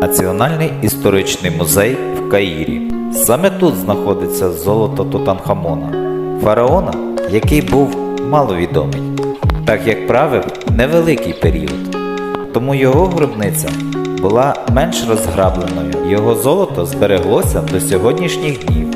Національний історичний музей в Каїрі. Саме тут знаходиться золото Тутанхамона, фараона, який був маловідомий, так як правив невеликий період. Тому його гробниця була менш розграбленою. Його золото збереглося до сьогоднішніх днів.